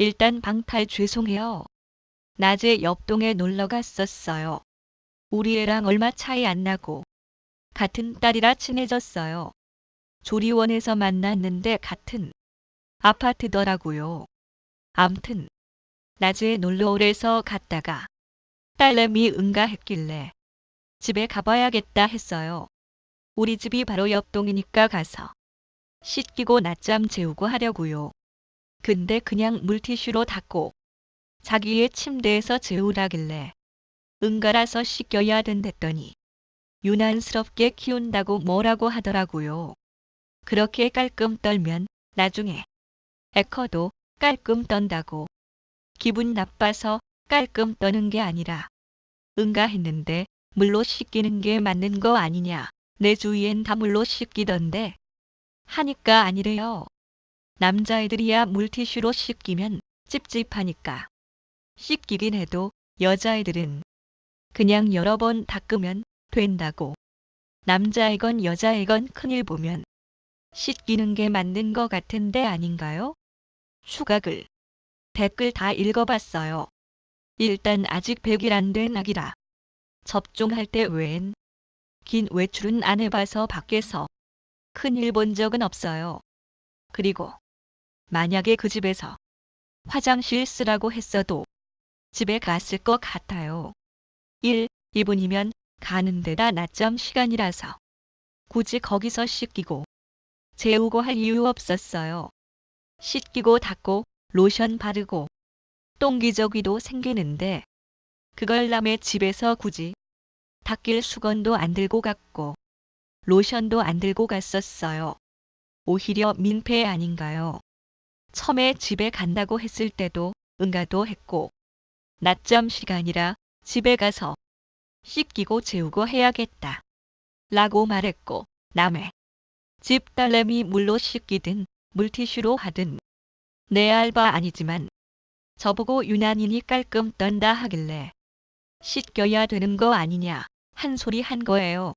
일단 방탈 죄송해요. 낮에 옆동에 놀러 갔었어요. 우리 애랑 얼마 차이 안 나고 같은 딸이라 친해졌어요. 조리원에서 만났는데 같은 아파트더라고요. 암튼 낮에 놀러 오래서 갔다가 딸내미 응가했길래 집에 가봐야겠다 했어요. 우리 집이 바로 옆동이니까 가서 씻기고 낮잠 재우고 하려고요. 근데 그냥 물티슈로 닦고 자기의 침대에서 재우라길래 응가라서 씻겨야 된댔더니 유난스럽게 키운다고 뭐라고 하더라고요. 그렇게 깔끔 떨면 나중에 에커도 깔끔 떤다고 기분 나빠서 깔끔 떠는 게 아니라 응가 했는데 물로 씻기는 게 맞는 거 아니냐. 내 주위엔 다 물로 씻기던데 하니까 아니래요. 남자애들이야 물티슈로 씻기면 찝찝하니까 씻기긴 해도 여자애들은 그냥 여러 번 닦으면 된다고. 남자애건 여자애건 큰일 보면 씻기는 게 맞는 거 같은데 아닌가요? 추가글. 댓글 다 읽어봤어요. 일단 아직 100일 안 된 아기라. 접종할 때 외엔 긴 외출은 안 해봐서 밖에서 큰일 본 적은 없어요. 그리고 만약에 그 집에서 화장실 쓰라고 했어도 집에 갔을 것 같아요. 1, 2분이면 가는 데다 낮잠 시간이라서 굳이 거기서 씻기고 재우고 할 이유 없었어요. 씻기고 닦고 로션 바르고 똥기저귀도 생기는데 그걸 남의 집에서 굳이 닦일 수건도 안 들고 갔고 로션도 안 들고 갔었어요. 오히려 민폐 아닌가요? 처음에 집에 간다고 했을 때도 응가도 했고 낮잠 시간이라 집에 가서 씻기고 재우고 해야겠다. 라고 말했고 남의 집 딸내미 물로 씻기든 물티슈로 하든 내 알바 아니지만 저보고 유난히니 깔끔 떤다 하길래 씻겨야 되는 거 아니냐 한 소리 한 거예요.